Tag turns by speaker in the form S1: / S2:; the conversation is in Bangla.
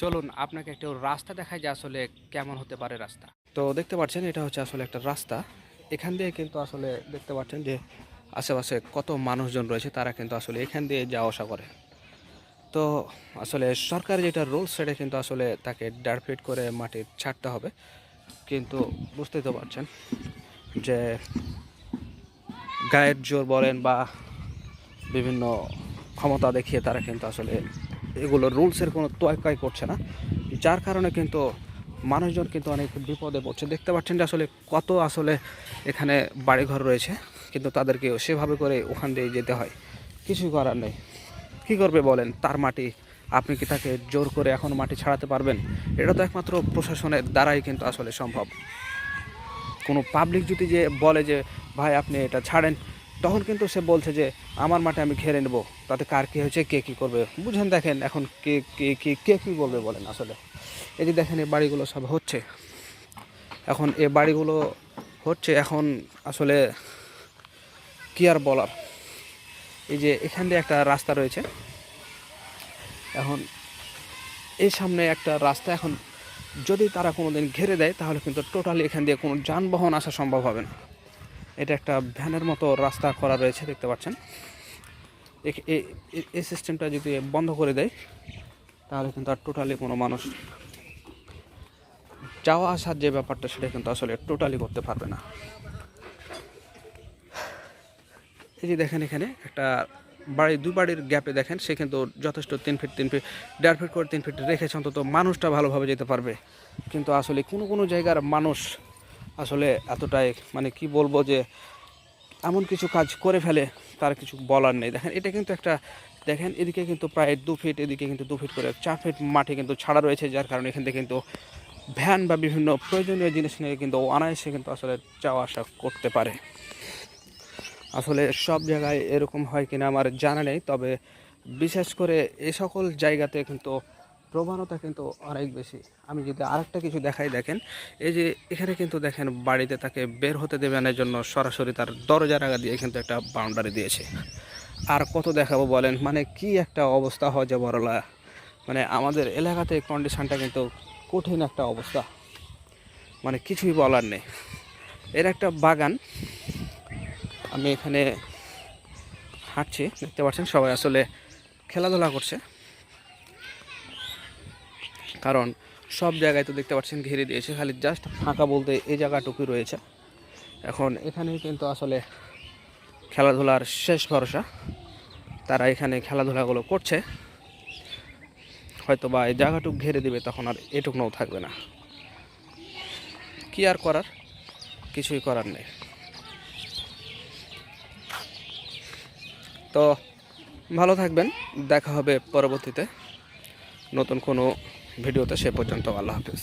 S1: চলুন আপনাকে একটু রাস্তা দেখায় যে আসলে কেমন হতে পারে রাস্তা। তো দেখতে পাচ্ছেন, এটা হচ্ছে আসলে একটা রাস্তা। এখান দিয়ে কিন্তু আসলে দেখতে পাচ্ছেন যে আশেপাশে কত মানুষজন রয়েছে, তারা কিন্তু আসলে এখান দিয়ে যাওয়া আসা করে। তো আসলে সরকার যেটা রুলস, সেটা কিন্তু আসলে তাকে দেড় ফিট করে মাটি ছাড়তে হবে। কিন্তু বুঝতেই তো পারছেন যে গায়ের জোর বলেন বা বিভিন্ন ক্ষমতা দেখিয়ে তারা কিন্তু আসলে এগুলো রুলসের কোনো তোয়াক্কাই করছে না। যার কারণে কিন্তু মানুষজন কিন্তু অনেক বিপদে পড়ছে। দেখতে পাচ্ছেন যে আসলে কত আসলে এখানে বাড়িঘর রয়েছে, কিন্তু তাদেরকে সেভাবে করে ওখান দিয়ে যেতে হয়। কিছুই করার নেই। কী করবে বলেন? তার মাটি, আপনি কি তাকে জোর করে এখন মাটি ছাড়াতে পারবেন? এটা তো একমাত্র প্রশাসনের দ্বারাই কিন্তু আসলে সম্ভব। কোনো পাবলিক যদি যে বলে যে, ভাই, আপনি এটা ছাড়েন তখন কিন্তু সে বলছে যে, আমার মাঠে আমি ঘেরে নেব। তাতে কার কী হয়েছে, কে কী করবে? বুঝেন দেখেন এখন কে কে কে কে কী বলবে বলেন আসলে। এই যে দেখেন এই বাড়িগুলো সব হচ্ছে। এখন এ বাড়িগুলো হচ্ছে এখন আসলে কি আর বলার? এই যে এখান দিয়ে একটা রাস্তা রয়েছে। এখন এই সামনে একটা রাস্তা এখন যদি তারা কোনো দিন ঘিরে দেয়, তাহলে কিন্তু টোটালি এখান দিয়ে কোনো যানবাহন আসা সম্ভব হবে না। এটা একটা ভ্যানের মতো রাস্তা করা রয়েছে, দেখতে পাচ্ছেন। এই সিস্টেমটা যদি বন্ধ করে দেয়, তাহলে কিন্তু আর টোটালি কোনো মানুষ যাওয়া আসার যে ব্যাপারটা, সেটা কিন্তু আসলে টোটালি করতে পারবে না। এই যে দেখেন এখানে একটা বাড়ি, দু বাড়ির গ্যাপে দেখেন, সে কিন্তু যথেষ্ট তিন ফিট তিন ফিট, দেড় ফিট করে তিন ফিট রেখেছে, অন্তত মানুষটা ভালোভাবে যেতে পারবে। কিন্তু আসলে কোনো কোনো জায়গার মানুষ আসলে এতটাই মানে কি বলব যে, এমন কিছু কাজ করে ফেলে তার কিছু বলার নেই। দেখেন, এটা কিন্তু একটা, দেখেন, এদিকে কিন্তু প্রায় দু ফিট এদিকে কিন্তু দু ফিট করে, চার ফিট মাঠে কিন্তু ছাড়া রয়েছে, যার কারণে এখান থেকে কিন্তু ভ্যান বা বিভিন্ন প্রয়োজনীয় জিনিস নিয়ে কিন্তু অনায়াসে কিন্তু আসলে যাওয়া আসা করতে পারে। আসলে সব জায়গায় এরকম হয় কিনা আমার জানা নেই, তবে বিশেষ করে এ সকল জায়গাতে কিন্তু প্রবণতা কিন্তু অনেক বেশি। আমি যদি আরেকটা কিছু দেখাই, দেখেন, এই যে এখানে কিন্তু দেখেন বাড়িতে তাকে বের হতে দেবেনের জন্য সরাসরি তার দরজা আগা দিয়ে কিন্তু একটা বাউন্ডারি দিয়েছে। আর কত দেখাবো বলেন মানে কি একটা অবস্থা হয় যে বড়লা। মানে আমাদের এলাকাতে কন্ডিশানটা কিন্তু কঠিন একটা অবস্থা। মানে কিছুই বলার নেই। এর একটা বাগান, আমি এখানে হাঁটছি, দেখতে পাচ্ছেন সবাই আসলে খেলাধুলা করছে। কারণ সব জায়গায় তো দেখতে পাচ্ছেন ঘিরে দিয়েছে, খালি জাস্ট ফাঁকা বলতে এই জায়গাটুকুই রয়েছে। এখন এখানেই কিন্তু আসলে খেলাধুলার শেষ ভরসা। তারা এখানে খেলাধুলাগুলো করছে। হয়তো বা এই জায়গাটুকু ঘিরে দিবে, তখন আর এটুকুও থাকবে না। কি আর করার? কিছুই করার নেই। তো ভালো থাকবেন, দেখা হবে পরবর্তীতে। নতুন কোনো ভিডিওতে সে পর্যন্ত আল্লাহ হাফিজ।